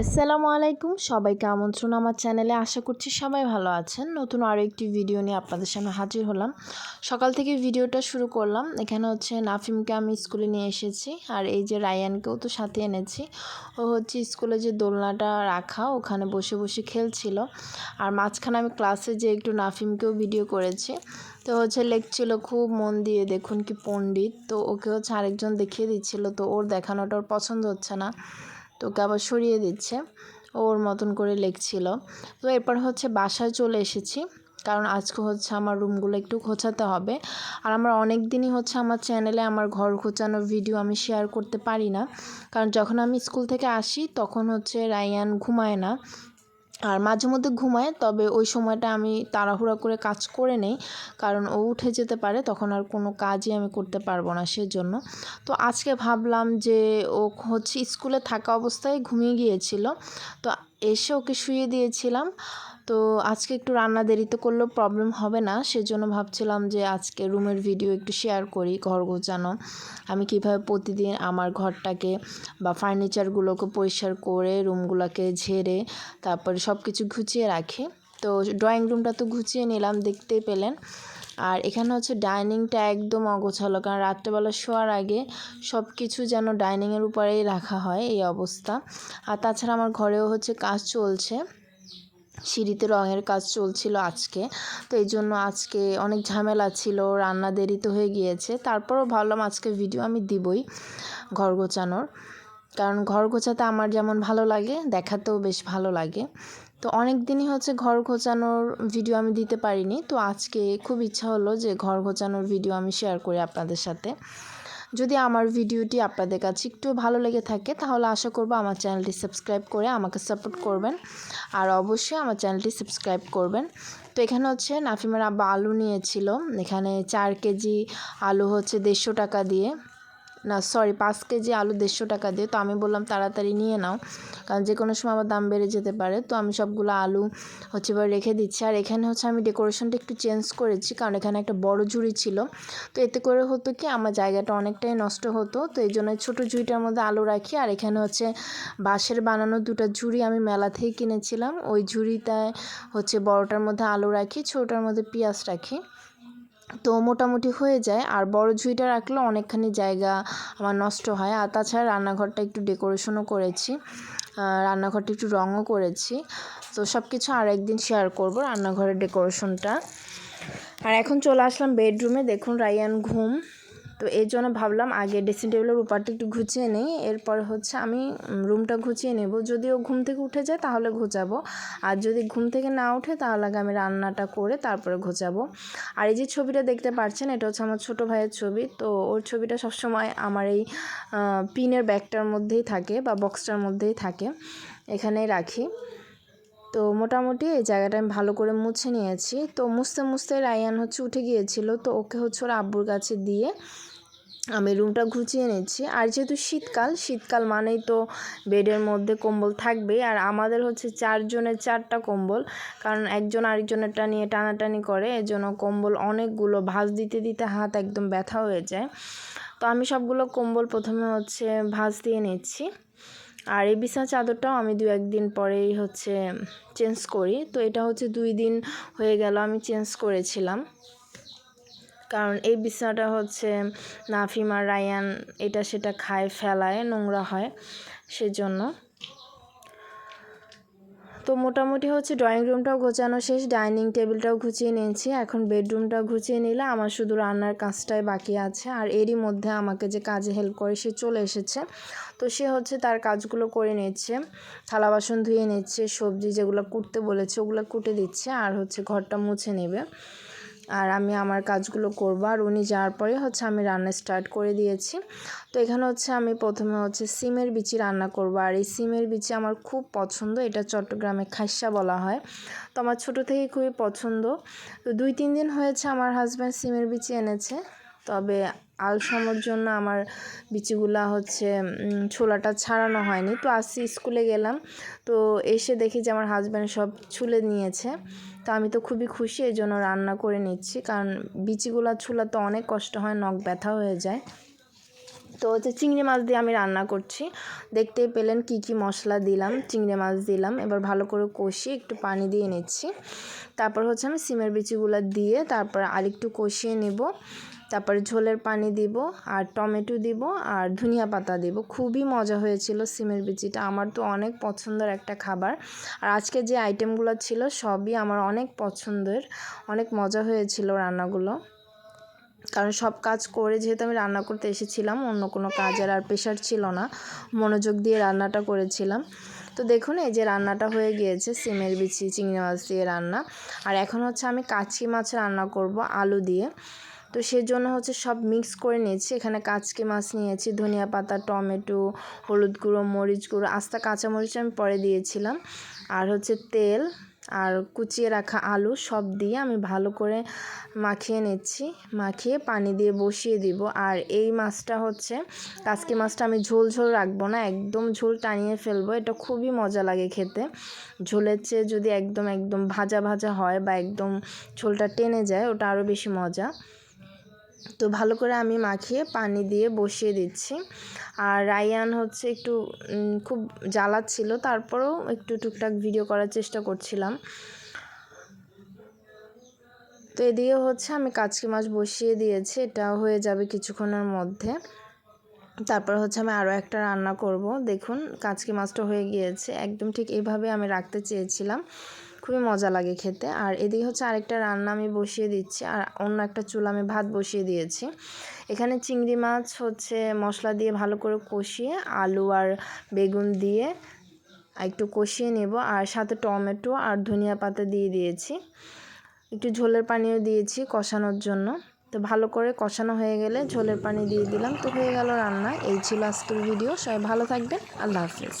আসসালামু আলাইকুম। সবাইকে আমন্ত্রণ আমার চ্যানেলে। আশা করছি সবাই ভালো আছেন। নতুন আরও একটি ভিডিও নিয়ে আপনাদের সামনে হাজির হলাম। সকাল থেকে ভিডিওটা শুরু করলাম। এখানে হচ্ছে নাফিমকে আমি স্কুলে নিয়ে এসেছি। আর এই যে রায়ানকেও তো সাথে এনেছি। ও হচ্ছে স্কুলে যে দোলনাটা রাখা, ওখানে বসে বসে খেলছিল। আর মাঝখানে আমি ক্লাসে যে একটু নাফিমকেও ভিডিও করেছি। তো হচ্ছে লেখছিল খুব মন দিয়ে, দেখুন কি পণ্ডিত। তো ওকে হচ্ছে আরেকজন দেখিয়ে দিচ্ছিল। তো ওর দেখানোটা ওর পছন্দ হচ্ছে না। তো ওকে আবার সরিয়ে দিচ্ছে। ওর মতন করে লেখছিল। তো এরপর হচ্ছে বাসায় চলে এসেছি। কারণ আজকে হচ্ছে আমার রুমগুলো একটু খোঁচাতে হবে। আর আমার অনেক দিনই হচ্ছে আমার চ্যানেলে আমার ঘর খোঁচানোর ভিডিও আমি শেয়ার করতে পারি না। কারণ যখন আমি স্কুল থেকে আসি, তখন হচ্ছে রায়ান ঘুমায় না। আর মাঝে মধ্যে ঘুমায়, তবে ওই সময়টা আমি তাড়াহুড়া করে কাজ করে নেই, কারণ ও উঠে যেতে পারে, তখন আর কোনো কাজই আমি করতে পারব না সেজন্য। তো আজকে ভাবলাম যে ও হচ্ছে স্কুলে থাকা অবস্থায় ঘুমিয়ে গিয়েছিল। তো এসে ওকে শুয়ে দিয়েছিলাম। তো আজকে একটু রান্না দেরিতে করলেও প্রবলেম হবে না। সেজন্য ভাবছিলাম যে আজকে রুমের ভিডিও একটু শেয়ার করি, ঘর গোছানো। আমি কীভাবে প্রতিদিন আমার ঘরটাকে বা ফার্নিচারগুলোকে পরিষ্কার করে রুমগুলোকে ঝেড়ে, তারপরে সব কিছু গুছিয়ে রাখি। তো ড্রয়িং রুমটা তো গুছিয়ে নিলাম, দেখতেই পেলেন। আর এখানে হচ্ছে ডাইনিংটা একদম অগোছালো, কারণ রাত্রেবেলা শোয়ার আগে সব কিছু যেন ডাইনিংয়ের উপরেই রাখা হয় এই অবস্থা। আর তাছাড়া আমার ঘরেও হচ্ছে কাজ চলছে, সিঁড়িতে রঙের কাজ চলছিল আজকে। তো এই জন্য আজকে অনেক ঝামেলা ছিল, রান্না দেরিতে হয়ে গিয়েছে। তারপরও ভাবলাম আজকে ভিডিও আমি দিবই ঘর গোছানোর। কারণ ঘর গোছাতে আমার যেমন ভালো লাগে, দেখাতেও বেশ ভালো লাগে। তো অনেক দিনই হচ্ছে ঘর গোছানোর ভিডিও আমি দিতে পারিনি। তো আজকে খুব ইচ্ছা হলো যে ঘর গোছানোর ভিডিও আমি শেয়ার করি আপনাদের সাথে। যদি আমার ভিডিওটি আপনাদের কাছে একটু ভালো লেগে থাকে, তাহলে আশা করব আমার চ্যানেলটি সাবস্ক্রাইব করে আমাকে সাপোর্ট করবেন। আর অবশ্যই আমার চ্যানেলটি সাবস্ক্রাইব করবেন। তো এখানে হচ্ছে নাফিমার আব্বা আলু নিয়েছিল। এখানে চার কেজি আলু হচ্ছে দেড়শো টাকা দিয়ে। না সরি পাঁচ কেজি আলু দেড়শো টাকা দিয়ে, তো আমি বললাম তাড়াতাড়ি নিয়ে নাও। কারণ যে কোনো সময় আবার দাম বেড়ে যেতে পারে, তো আমি সবগুলো আলু হচ্ছে এবার রেখে দিচ্ছি। আর এখানে হচ্ছে আমি ডেকোরেশনটা একটু চেঞ্জ করেছি, কারণ এখানে একটা বড় ঝুড়ি ছিল। তো এতে করে হতো কি, আমার জায়গাটা অনেকটাই নষ্ট হতো, তো এই জন্য ছোটো ঝুড়িটার মধ্যে আলু রাখি। আর এখানে হচ্ছে বাঁশের বানানো দুটো ঝুড়ি আমি মেলা থেকে কিনেছিলাম। ওই ঝুড়িটায় হচ্ছে বড়টার মধ্যে আলু রাখি, ছোটোটার মধ্যে পেঁয়াজ রাখি। তো মোটামুটি হয়ে যায়। আর বড় ঝুঁইটা রাখলে অনেকখানি জায়গা আমার নষ্ট হয়। আর তাছাড়া রান্নাঘরটা একটু ডেকোরেশনও করেছি। রান্নাঘরটা একটু রঙও করেছি। তো সব কিছু আর একদিন শেয়ার করব রান্নাঘরের ডেকোরেশনটা আর এখন চলে আসলাম বেডরুমে দেখুন রায়ান ঘুম। তো এর জন্য ভাবলাম আগে ড্রেসিং টেবিলের উপরটা একটু ঘুচিয়ে নেই। এরপর হচ্ছে আমি রুমটা ঘুচিয়ে নেব। যদি ও ঘুম থেকে উঠে যায় তাহলে ঘুচাবো। আর যদি ঘুম থেকে না উঠে তাহলে আগে আমি রান্নাটা করে তারপরে ঘুচাবো। আর এই যে ছবিটা দেখতে পাচ্ছেন, এটা হচ্ছে আমার ছোটো ভাইয়ের ছবি। তো ওর ছবিটা সবসময় আমার এই পিনের ব্যাগটার মধ্যেই থাকে বা বক্সটার মধ্যেই থাকে। এখানেই রাখি। তো মোটামুটি এই জায়গাটা আমি ভালো করে মুছে নিয়েছি। তো মুছতে মুছতে রায়ান হচ্ছে উঠে গিয়েছিল, তো ওকে হচ্ছে ওর আব্বুর কাছে দিয়ে আমি রুমটা ঘুচিয়ে নিচ্ছি। আর যেহেতু শীতকাল শীতকাল মানেই তো বেডের মধ্যে কম্বল থাকবে আর আমাদের হচ্ছে চারজনের চারটা কম্বল, কারণ একজন আরেকজনেরটা নিয়ে টানাটানি করে, এজন্য কম্বল অনেকগুলো ভাঁজ দিতে দিতে হাত একদম ব্যথা হয়ে যায়। তো আমি সবগুলো কম্বল প্রথমে হচ্ছে ভাঁজ দিয়ে নিচ্ছি। আর এই বিছানা চাদরটাও আমি দু একদিন পরেই হচ্ছে চেঞ্জ করি। তো এটা হচ্ছে দুই দিন হয়ে গেল আমি চেঞ্জ করেছিলাম। কারণ এই বিছানাটা হচ্ছে নাফিমা, রায়ান এটা সেটা খায়, ফেলায়, নোংরা হয় সেজন্য। তো মোটামুটি হচ্ছে ড্রয়িং রুমটাও গোছানো শেষ ডাইনিং টেবিলটাও গুছিয়ে নিয়েছি। এখন বেডরুমটাও গুছিয়ে নিলে আমার শুধু রান্নার কাজটাই বাকি আছে। আর এরই মধ্যে আমাকে যে কাজে হেল্প করে সে চলে এসেছে। তো সে হচ্ছে তার কাজগুলো করে নিচ্ছে। থালা বাসন ধুয়ে নিচ্ছে, সবজি যেগুলো কুটতে বলেছে ওগুলো কুটে দিচ্ছে। আর হচ্ছে ঘরটা মুছে নেবে। আর আমি আমার কাজগুলো করব। আর উনি যাওয়ার পরে হচ্ছে আমি রান্না স্টার্ট করে দিয়েছি। তো এখানে হচ্ছে আমি প্রথমে হচ্ছে সিমের বিচি রান্না করব। আর এই সিমের বিচি আমার খুব পছন্দ। এটা চট্টগ্রামে খাইসা বলা হয়। তো আমার ছোটো থেকেই খুবই পছন্দ। তো দুই, তিন দিন হয়েছে আমার হাজব্যান্ড সিমের বিচি এনেছে। তবে আলসামোর জন্য আমার বিচিগুলা হচ্ছে ছোলাটা ছাড়ানো হয়নি। তো আসছি স্কুলে গেলাম। তো এসে দেখি যে আমার হাজব্যান্ড সব ছুলে নিয়েছে। তো আমি তো খুবই খুশি এই জন্য রান্না করে নিচ্ছি। কারণ বিচিগুলা ছুলা তো অনেক কষ্ট হয়, নখ ব্যথা হয়ে যায়। তো হচ্ছে চিংড়ি মাছ দিয়ে আমি রান্না করছি। দেখতে পেলেন কি কি মশলা দিলাম, চিংড়ি মাছ দিলাম। এবার ভালো করে কষিয়ে একটু পানি দিয়ে নিচ্ছি। তারপর হচ্ছে আমি সিমের বিচিগুলো দিয়ে তারপর আরেকটু কষিয়ে নেব। তারপরে ঝোলের পানি দিব আর টমেটো দিব আর ধনিয়া পাতা দিব। খুবই মজা হয়েছিল সিমের বিচিটা। আমার তো অনেক পছন্দের একটা খাবার। আর আজকে যে আইটেমগুলো ছিল সবই আমার অনেক পছন্দের। অনেক মজা হয়েছিল রান্নাগুলো। কারণ সব কাজ করে যেহেতু আমি রান্না করতে এসেছিলাম, অন্য কোনো কাজের আর প্রেশার ছিল না। মনোযোগ দিয়ে রান্নাটা করেছিলাম। তো দেখুন, এই যে রান্নাটা হয়ে গিয়েছে, সিমের বিচি, চিংড়ি মাছ দিয়ে রান্না। আর এখন হচ্ছে আমি কাচকি মাছ রান্না করব আলু দিয়ে। তো সেজন্য হচ্ছে সব মিক্স করে নিয়েছি। এখানে কাচকি মাছ নিয়েছি, ধনিয়া পাতা, টমেটো, হলুদ গুঁড়ো, মরিচ গুঁড়ো, আস্তা কাঁচামরিচ আমি পরে দিয়েছিলাম। আর হচ্ছে তেল আর কুচিয়ে রাখা আলু সব দিয়ে আমি ভালো করে মাখিয়ে নিচ্ছি। মাখিয়ে পানি দিয়ে বসিয়ে দিব। আর এই মাছটা হচ্ছে কাসকি মাছটা আমি ঝোল ঝোল রাখব না, একদম ঝোল টানিয়ে ফেলব। এটা খুবই মজা লাগে খেতে। ঝোলের চেয়ে যদি একদম একদম ভাজা ভাজা হয় বা একদম ঝোলটা টেনে যায়, ওটা আরও বেশি মজা। তো ভালো করে আমি মাখিয়ে পানি দিয়ে বসিয়ে দিচ্ছি। আর রায়ান হচ্ছে একটু খুব জ্বালাচ্ছিল, তারপরেও একটু টুকটাক ভিডিও করার চেষ্টা করছিলাম। তো এদিকে হচ্ছে আমি কাচকি মাছ বসিয়ে দিয়েছি, এটা হয়ে যাবে কিছুক্ষণের মধ্যে। তারপর হচ্ছে আমি আরও একটা রান্না করব। দেখুন, কাচকি মাছটা হয়ে গিয়েছে। একদম ঠিক এইভাবে আমি রাখতে চেয়েছিলাম। খুবই মজা লাগে খেতে। আর এদিকে হচ্ছে আরেকটা রান্না আমি বসিয়ে দিচ্ছি, আর অন্য একটা চুলা আমি ভাত বসিয়ে দিয়েছি। এখানে চিংড়ি মাছ হচ্ছে মশলা দিয়ে ভালো করে কষিয়ে, আলু আর বেগুন দিয়ে একটু কষিয়ে নেব, আর সাথে টমেটো আর ধনিয়া পাতা দিয়ে দিয়েছি। একটু ঝোলের পানিও দিয়েছি কষানোর জন্য। তো ভালো করে কষানো হয়ে গেলে ঝোলের পানি দিয়ে দিলাম। তো হয়ে গেল রান্না, এই ছিল আজকের ভিডিও। সবাই ভালো থাকবেন, আল্লাহ হাফিজ।